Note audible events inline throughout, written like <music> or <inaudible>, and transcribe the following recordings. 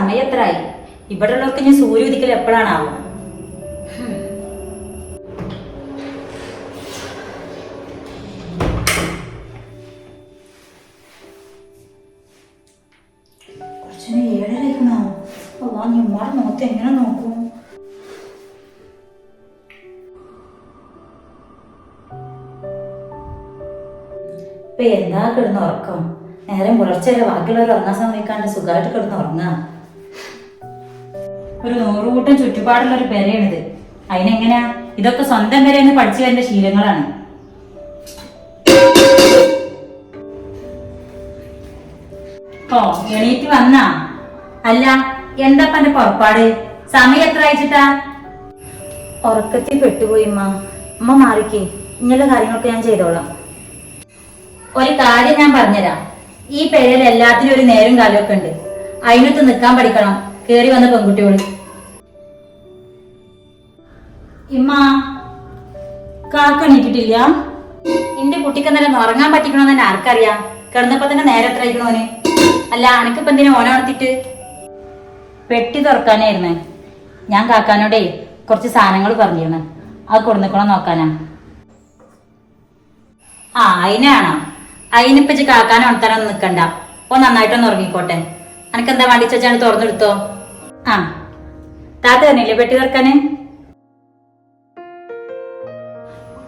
സമയം എത്രയായി ഇവിടെ ഉള്ളവർക്ക് ഇനി സൂര്യ ഉദിക്കൽ എപ്പോഴാണാവും ഇപ്പൊ എന്താ കിടന്ന് ഉറക്കം നേരം പുലർച്ചെ ബാക്കിയുള്ളവർ ഉറങ്ങാൻ സമയക്കാണ്ട് സുഖമായിട്ട് കിടന്ന് ഉറങ്ങാം ഒരു നൂറുകൂട്ടം ചുറ്റുപാടുള്ള ഒരു പെരയാണിത്. അതിനെങ്ങനെയാ ഇതൊക്കെ സ്വന്തം പെരയെന്ന് പഠിച്ചു വരുന്ന ശീലങ്ങളാണ്. ഓ എണീറ്റ് വന്നാ? അല്ല എന്താ എന്റെ പുറപ്പാട്? സമയം എത്ര അയച്ചിട്ടാ ഉറക്കത്തിൽ പെട്ടുപോയി ഉമ്മ. ഉമ്മ മാറിക്കേ. ഇങ്ങനെയുള്ള കാര്യങ്ങളൊക്കെ ഞാൻ ചെയ്തോളാം. ഒരു കാര്യം ഞാൻ പറഞ്ഞുതരാം. ഈ പേരിൽ എല്ലാത്തിനും ഒരു നേരും കാലമൊക്കെ ഉണ്ട്. അതിനൊത്ത് നിൽക്കാൻ പഠിക്കണം. കേറി വന്ന പെൺകുട്ടിയോട് ഇമ്മ കാക്ക എന്റെ കുട്ടിക്ക് എന്തെങ്കിലും ഉറങ്ങാൻ പറ്റിക്കണോന്ന് തന്നെ ആർക്കറിയാം. കിടന്നപ്പോ തന്നെ നേരെ എത്ര അല്ല അനക്കിപ്പോ എന്തിനാ ഓന ഉണർത്തിട്ട് പെട്ടി തുറക്കാനായിരുന്നേ. ഞാൻ കാക്കാനോടേ കുറച്ച് സാധനങ്ങൾ പറഞ്ഞിരുന്നു. അത് കൊടുന്നിക്കണം നോക്കാനാ. ആ അതിനാണോ അതിനിപ്പച്ച് കാക്കാനോ ഉണർത്താനൊന്നും നിക്കണ്ട. ഓ നന്നായിട്ടൊന്ന് ഉറങ്ങിക്കോട്ടെ. അനക്കെന്താ വണ്ടി വെച്ചാണ് തുറന്നെടുത്തോ? ആ. താത്ത തന്നെയല്ലേ പെട്ടി തുറക്കാന്?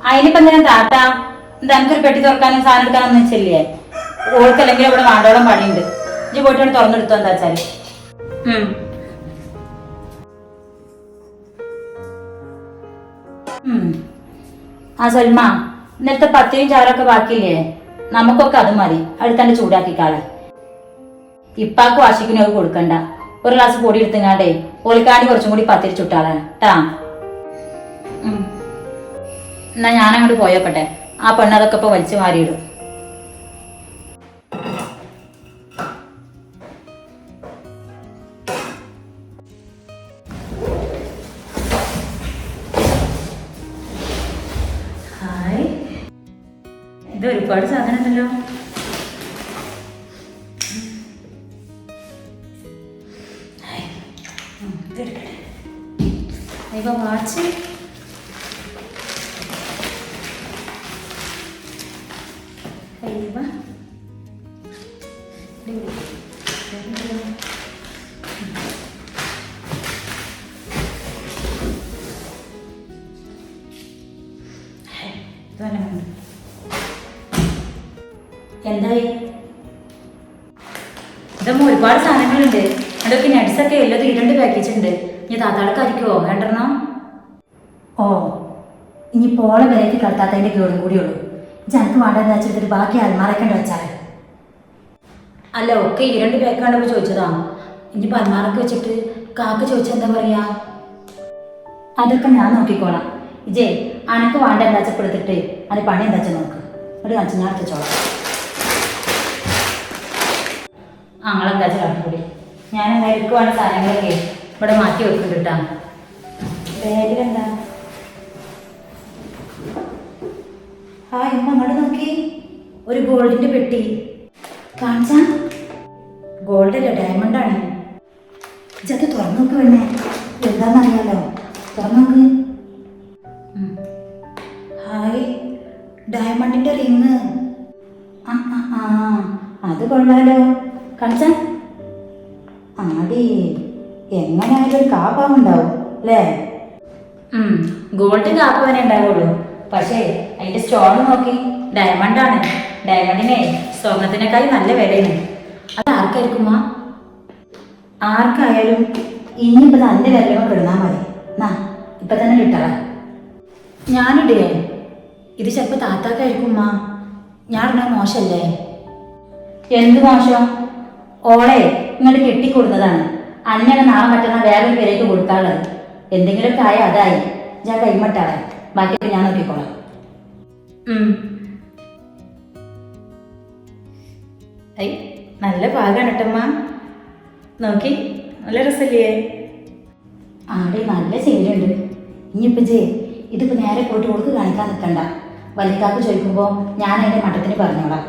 അതിനിപ്പോ എന്തിനാ താത്ത? എനിക്കൊരു പെട്ടി തുറക്കാനും സാധനം എടുക്കാനൊന്നും വെച്ചില്ലേ? ഓൾക്കല്ലെങ്കിൽ ഇവിടെ വാണ്ടോളം പണിയുണ്ട്. ഇജ്ജ് പോയിട്ട് തുറന്നെടുത്തോ എന്താ വെച്ചാൽ. ആ സൽമ ഇന്നലത്തെ പത്തിനും ചാറൊക്കെ ബാക്കിയില്ലേ? നമുക്കൊക്കെ അത് മതി. അടുത്തണ്ട് ചൂടാക്കിക്കാളെ. ഇപ്പാക്ക് വാശിക്കിനും കൊടുക്കണ്ട. ഒരു ഗ്ലാസ് പൊടി എടുത്തുങ്ങാണ്ടേ ഓളിക്കാണ്ട് കുറച്ചും കൂടി പത്തിരി ചുട്ടാളെ. ട്ടാ. എന്നാ ഞാൻ അങ്ങോട്ട് പോയോക്കട്ടെ ആ പെണ്ണതൊക്കെ ഇപ്പൊ വലിച്ചു മാറിയിടും ഇത് ഒരുപാട് സാധനം ഉണ്ടല്ലോ ഹായ്. ഇതെടുക്കട്ടെ. ഇപ്പൊ വാച്ച് എന്തായി? ഇതമ്മ ഒരുപാട് സാധനങ്ങളുണ്ട്. അതൊക്കെ നട്സൊക്കെ എല്ലാം ഇരുണ്ട് പാക്കേജ് ഉണ്ട്. ഇനി താത്താടക്കായിരിക്കുമോ വേണ്ടെണ്ണോ ഓ ഇനി പോളെ വിലയ്ക്ക് കളത്താത്തതിന്റെ ഗേളും കൂടിയുള്ളൂ ഇജ് എനിക്ക് വേണ്ടതെന്ന് വെച്ചിട്ട് ബാക്കി അൽമാറക്കണ്ട് വെച്ചാൽ അല്ല ഒക്കെ ഈ രണ്ട് പേക്കാണ് ഇപ്പൊ ചോദിച്ചതാ. ഇനി പന്മാറൊക്കെ വെച്ചിട്ട് കാക്ക ചോദിച്ചാൽ എന്താ പറയാ? അതൊക്കെ ഞാൻ നോക്കിക്കോളാം. ഇജേ അനക്ക് വേണ്ട എന്താ വെച്ചപ്പെടുത്തിട്ട് അത് പണി എന്താ വെച്ചാൽ നോക്ക്. ഒരു കാണിച്ച് ഞാൻ എടുത്തോളാം ആങ്ങളെന്താ ചേർത്തുകൂടി ഞാൻ എന്തായാലും വേണ്ട സാധനങ്ങളൊക്കെ ഇവിടെ മാറ്റി വെക്കുന്നുണ്ട് ബാഗിലെന്താ? ആ ഇമ്മ അങ്ങോട്ട് നോക്കി. ഒരു ഗോൾഡിന്റെ പെട്ടി. കാണിച്ചാ? ഗോൾഡ് അല്ല ഡയമണ്ട് ആണ് ഇജത് തുറന്നു നോക്ക് വേണേ എന്താന്നറിയാലോ? തുറന്നു ഹായ് ഡയമണ്ടിന്റെ റിങ് ആ അത് കൊള്ളാലോ. കാണിച്ചാ? ആടി എങ്ങനെയായാലും ഒരു കാപ്പാവുണ്ടാവും അല്ലേ? ഗോൾഡ് കാപ്പ് ഉണ്ടാവുള്ളൂ. പക്ഷേ അതിന്റെ സ്റ്റോൺ നോക്കി ഡയമണ്ട് ആണ് ഡയമണ്ടിനെ സ്വർണത്തിനേക്കാൾ നല്ല വിലയാണ്. അത് ആർക്കായിരിക്കുമാ ആർക്കായാലും ഇനിയിപ്പോ നല്ല വിലയോ കിടന്നാ മതി. നാ ഇപ്പൊ തന്നെ കിട്ടാ ഞാനിടേ ഇത് ചിലപ്പോ താത്താക്കായിരിക്കുമ്മാ ഞാൻ ഇടാൻ മോശല്ലേ? എന്ത് മോശം? ഓളെ ഇങ്ങോട്ട് കെട്ടിക്കൊടുത്തതാണ്. അന്നയുടെ നാളെ മറ്റന്നാ വേറൊരു പേരേക്ക് കൊടുക്കാനുള്ളത് എന്തെങ്കിലും ആയ അതായി. ഞാൻ കൈമട്ടാളെ. ബാക്കി ഞാൻ നോക്കിക്കോളാം. നല്ല പാകാണ് കേട്ടമ്മ നോക്കി നല്ല രസല്ലേ? ആടെ നല്ല ചേരുണ്ട് ഇനിയിപ്പോ ജേ ഇതിപ്പോ നേരെ പോയിട്ട് കൊടുക്ക് കാണിക്കാൻ നിൽക്കണ്ട വലിയക്കാക്ക് ചോദിക്കുമ്പോ ഞാൻ അതിന്റെ മട്ടത്തിന് പറഞ്ഞോളാം.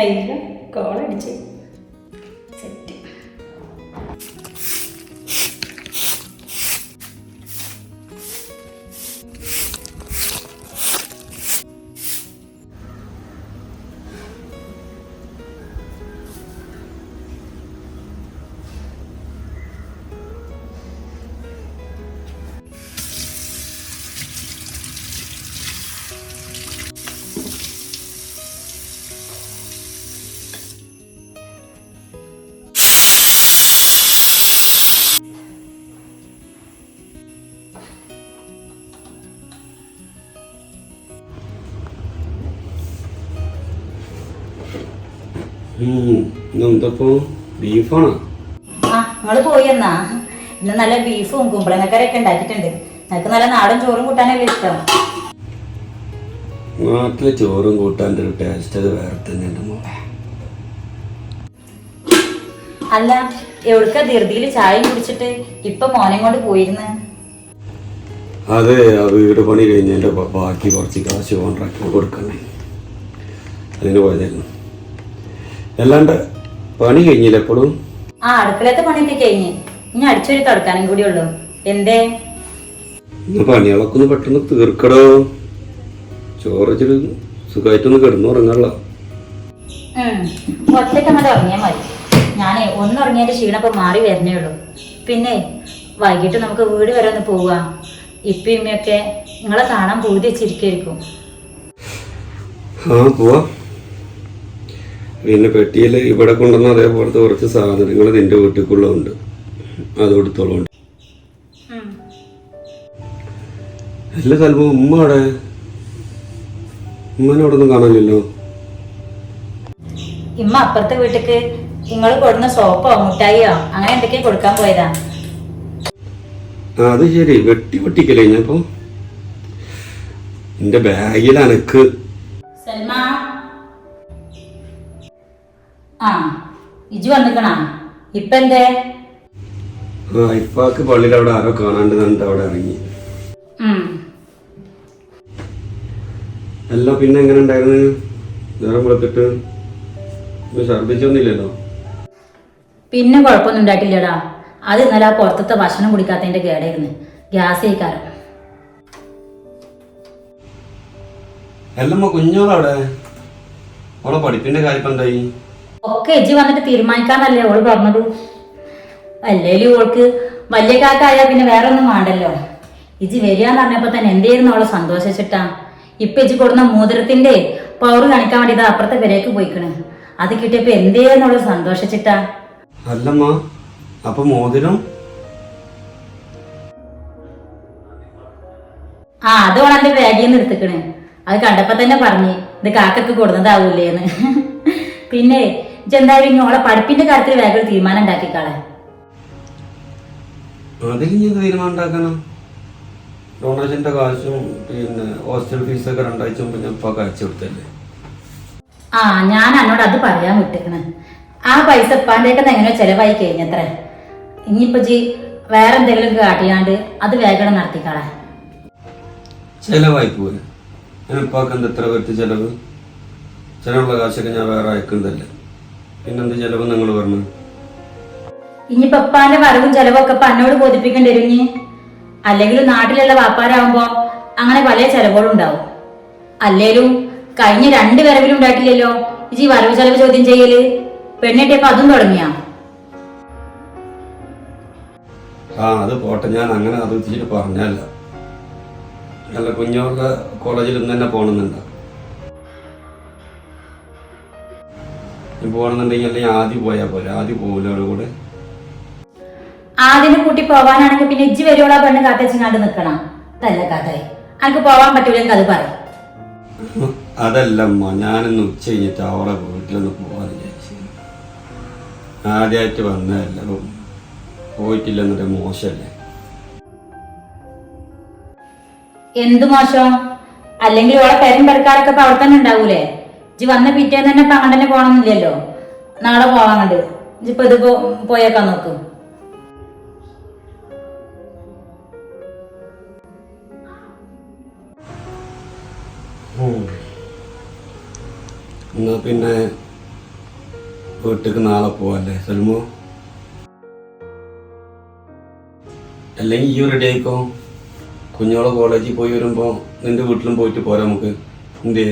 അയ്യോ കോളടിച്ച്. സെറ്റ്. ബീഫാണോ? ആ നിങ്ങൾ പോയി എന്നാ. ഇന്ന് നല്ല ബീഫും കുമ്പളങ്ങക്കറിയൊക്കെ ഉണ്ടാക്കിയിട്ടുണ്ട്. നിനക്ക് നല്ല നാടൻ ചോറും കൂട്ടാനല്ലേ ഇഷ്ടം. നാട്ടിലെ ചോറും കൂട്ടാന്റെ ഒരു ടേസ്റ്റ് അത് വേറെ തന്നെയുണ്ട് മോളെ. അല്ല എവിടുക്ക ധൃതിയിൽ ചായയും കുടിച്ചിട്ട് ഇപ്പൊ മോനെ കൊണ്ട് പോയിരുന്നു? അതെ വീട് പണി കഴിഞ്ഞതിന്റെ ബാക്കി കുറച്ച് കാശ് കോൺട്രാക്ടർ കൊടുക്കണേ. അതിന് പോയതായിരുന്നു. അല്ലാണ്ട് പണി കഴിഞ്ഞില്ല എപ്പോഴും? ആ അടുക്കളത്തെ പണിയൊക്കെ കഴിഞ്ഞ്. ഇനി അടിച്ചൊരു തുടക്കാനും കൂടി ഉള്ളൂ. എന്തേ? ഇന്ന് പണികളൊക്കെ ഒന്ന് പെട്ടെന്ന് തീർക്കടോ. ചോറച്ചിട്ട് സുഖമായിട്ടൊന്ന് കിടന്നുറങ്ങാനുള്ള. ഒറ്റയ്ക്ക് അങ്ങോട്ട് ഉറങ്ങിയാൽ മതി. ഞാനേ ഒന്നുറങ്ങിയതിന്റെ ക്ഷീണം ഇപ്പൊ മാറി വരുന്നേ ഉള്ളൂ. പിന്നെ വൈകിട്ട് നമുക്ക് വീട് വരെ ഒന്ന് പോവാ. ഇപ്പം ഇമ്മയൊക്കെ നിങ്ങളെ കാണാൻ പൂതി വെച്ചിരിക്കും ആ പോവാ. പിന്നെ പെട്ടിയിൽ ഇവിടെ കൊണ്ടുവന്ന അതേപോലത്തെ കുറച്ച് സാധനങ്ങൾ നിന്റെ വീട്ടിലേക്കുള്ളതുണ്ട് അത് കൊടുത്തോളൂ. അല്ല സ്ഥലവും ഉമ്മ അവിടെ? ഉമ്മനെ അവിടെ ഒന്നും കാണാനില്ലല്ലോ? ഇമ്മ അപ്പുറത്തെ വീട്ടിക്ക് നിങ്ങൾ കൊടുന്ന സോപ്പോ മുട്ടായിയോ അങ്ങനെ എന്തൊക്കെയോ കൊടുക്കാൻ പോയതാ അത് ശരി. വെട്ടി ഞാൻ ഞാനിപ്പോ എന്റെ ബാഗിൽ അനക്ക് ആ ഇജു വന്നിക്കണാ. ഇപ്പൊ എന്തേ ആ ഇപ്പാക്ക് പള്ളിയിൽ അവിടെ ആരോ കാണാണ്ട് കണ്ട് അവിടെ ഇറങ്ങി. അല്ല പിന്നെ എങ്ങനെ ഉണ്ടായിരുന്നു? നേരം വെളുത്തിട്ട്. ഛർദിച്ചൊന്നുമില്ലല്ലോ പിന്നെ കുഴപ്പമൊന്നും ഉണ്ടായിട്ടില്ലടാ. അത് ഇന്നലെ ആ പുറത്തത്തെ ഭക്ഷണം കുടിക്കാത്തതിന്റെ കേടായിരുന്നു. ഗ്യാസ് കഴിക്കാറ് അല്ലമ്മ കുഞ്ഞോളവിടെ? അവളെ പഠിപ്പിന്റെ കാര്യം എന്തായി? ഒക്കെ എജി വന്നിട്ട് തീരുമാനിക്കാന്നല്ലേ ഓൾ പറഞ്ഞത്? അല്ലേലും ഓൾക്ക് വലിയ കാക്കായ പിന്നെ വേറെ ഒന്നും വേണ്ടല്ലോ. ഇജി വരികയെന്ന് പറഞ്ഞപ്പോ തന്നെ എന്തായിരുന്നു അവളെ സന്തോഷിച്ചിട്ടാ? ഇപ്പൊ ഇജി കൊടുന്ന മോതിരത്തിന്റെ പവർ കാണിക്കാൻ വേണ്ടി ഇത് അപ്പുറത്തെ പെരേക്ക് പോയിക്കണ്. അത് കിട്ടിയപ്പോ എന്തേന്നുള്ളത് സന്തോഷിച്ചിട്ടാ? അല്ലമ്മ അപ്പൊ മോതിരം? ആ അത് ഓളെന്റെ ബാഗിൽ നിന്ന് എടുത്തിക്കണ്. അത് കണ്ടപ്പോ തന്നെ പറഞ്ഞ് ഇത് കാക്കക്ക് കൊടുന്നതാവൂലേന്ന് പിന്നെ ഇജെന്തായാലും ഇനി ഓളെ പഠിപ്പിന്റെ കാര്യത്തിൽ വേഗം തീരുമാനം ഉണ്ടാക്കിക്കാളെ. അതിൽ ഞാൻ തീരുമാനം ഉണ്ടാക്കണം? ഡൊണേഷന്റെ കാശും പിന്നെ ഹോസ്റ്റൽ ഫീസൊക്കെ രണ്ടാഴ്ച മുമ്പ് ഞാൻ ഇപ്പൊ അയച്ചു കൊടുത്തല്ലേ? ആ ഞാൻ എന്നോട് അത് പറയാൻ വിട്ടേക്കണേ. ആ പൈസ ഇപ്പാന്റെയൊക്കെ എങ്ങനെയോ ചെലവായി കഴിഞ്ഞത്ര. ഇനിയിപ്പോ ജി വേറെ എന്തെങ്കിലും കാട്ടിയാണ്ട് അത് വേഗം നടത്തിക്കളെ. ചെലവായി പോലെ ഞാൻ ഇപ്പാക്ക് എന്താ എത്ര പേർക്ക് ചെലവ്? ചെലവുള്ള കാശൊക്കെ ഞാൻ വേറെ അയക്കുന്നതല്ലേ പിന്നെന്ത് ചെലവ് നിങ്ങൾ പറഞ്ഞു? ഇനി പപ്പാന്റെ വരവും ചെലവൊക്കെ പന്നോട് ബോധിപ്പിക്കേണ്ടി വരും ഇനി. അല്ലെങ്കിൽ നാട്ടിലുള്ള വാപ്പാരാകുമ്പോ അങ്ങനെ പല ചെലവുകളും ഉണ്ടാവും. അല്ലേലും കഴിഞ്ഞ രണ്ട് വരവിലും ഉണ്ടായിട്ടില്ലല്ലോ. ഇജി വരവ് ചെലവ് ചോദ്യം ചെയ്യൽ. പെണ്ണിട്ടിയപ്പോ അതും തുടങ്ങിയാ. ആ അത് പോട്ടെ. ഞാൻ അങ്ങനെ അത് പറഞ്ഞല്ല. അല്ല കുഞ്ഞോളുടെ കോളേജിൽ ഇന്ന് തന്നെ പോകണമെന്നുണ്ടോ. നീ പോകണമെന്നുണ്ടെങ്കിൽ അല്ലെങ്കിൽ ആദ്യം പോയാൽ പോലെ ആദ്യം പോകില്ല അവിടെ കൂടെ. ആദ്യം കൂട്ടി പോവാനാണെങ്കിൽ പിന്നെ ഇജ്ജ് വരുവോളാ പെണ്ണ് കാത്തച്ചിങ്ങാണ്ട് നിക്കണം? അതല്ല കഥയെ അനക്ക് പോവാൻ പറ്റൂലെങ്കിൽ അത് പറയും <laughs> അതല്ല അമ്മ ഞാനിന്ന് ഉച്ച കഴിഞ്ഞിട്ട് അവളെ വീട്ടിലൊന്ന് പോവാന്ന് വിചാരിച്ചു. ആദ്യമായിട്ട് വന്നതല്ല. പോയിട്ടില്ല എന്നിട്ട് മോശമല്ലേ എന്ത് മോശം? അല്ലെങ്കിൽ ഓളെ പെരും പെരക്കാരൊക്കെ ഇപ്പൊ അവിടെ തന്നെ ഉണ്ടാവൂലേ? ഇജ്ജ് വന്ന പിറ്റേന്ന് തന്നെ തന്നെ പോകണമെന്നില്ലല്ലോ നാളെ പോവാൻ കണ്ട് ഇജ്ജിപ്പോ ഇത് പോയേക്കാൻ നോക്ക്. എന്നാ പിന്നെ വീട്ടിലേക്ക് നാളെ പോവല്ലേ സൽമോ? അല്ലെങ്കിൽ ഈ റെഡി ആയിക്കോ? കുഞ്ഞോളെ കോളേജിൽ പോയി വരുമ്പോൾ നിന്റെ വീട്ടിലും പോയിട്ട് പോരാ നമുക്ക്. എന്തേ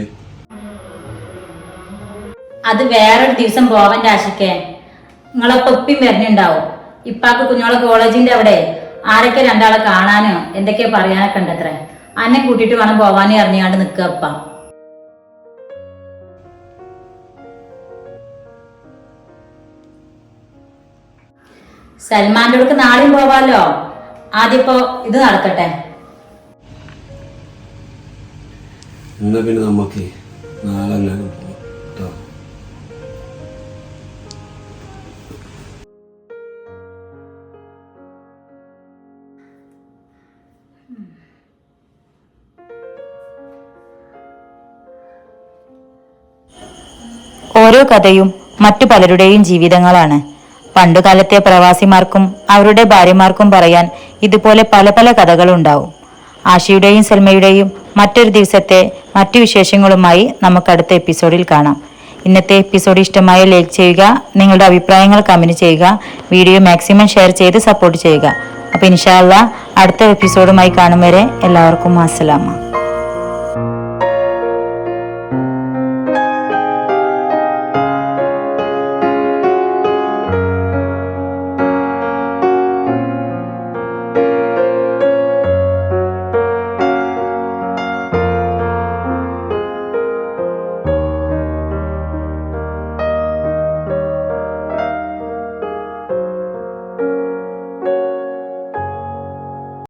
അത് വേറൊരു ദിവസം പോവാൻ രാശിക്കേ. നിങ്ങളൊക്കെ ഒപ്പിയും വരുന്നുണ്ടാവും ഇപ്പാക്ക് കുഞ്ഞോളെ കോളേജിന്റെ അവിടെ ആരൊക്കെ രണ്ടാളെ കാണാനോ എന്തൊക്കെയോ പറയാനൊക്കെ ഉണ്ടത്രേ. അന്നെ കൂട്ടിയിട്ട് വേണം പോവാനേ അറിഞ്ഞാണ്ട് നിൽക്കുക അപ്പ സൽമാന്റെ അടുക്ക് നാളെയും പോവാലോ? ആദ്യപ്പോ ഇത് നടക്കട്ടെ. എന്നാ പിന്നെ നമുക്ക് നാളെ ഓരോ കഥയും മറ്റു പലരുടെയും ജീവിതങ്ങളാണ്. പണ്ടുകാലത്തെ പ്രവാസിമാർക്കും അവരുടെ ഭാര്യമാർക്കും പറയാൻ ഇതുപോലെ പല പല കഥകളുണ്ടാവും. ആശയുടെയും സൽമയുടെയും മറ്റൊരു ദിവസത്തെ മറ്റു വിശേഷങ്ങളുമായി നമുക്ക് അടുത്ത എപ്പിസോഡിൽ കാണാം. ഇന്നത്തെ എപ്പിസോഡ് ഇഷ്ടമായ ലൈക്ക് ചെയ്യുക നിങ്ങളുടെ അഭിപ്രായങ്ങൾ കമന്റ് ചെയ്യുക വീഡിയോ മാക്സിമം ഷെയർ ചെയ്ത് സപ്പോർട്ട് ചെയ്യുക. അപ്പോൾ ഇൻഷാല്ല അടുത്ത എപ്പിസോഡുമായി കാണും വരെ എല്ലാവർക്കും അസ്സലാമ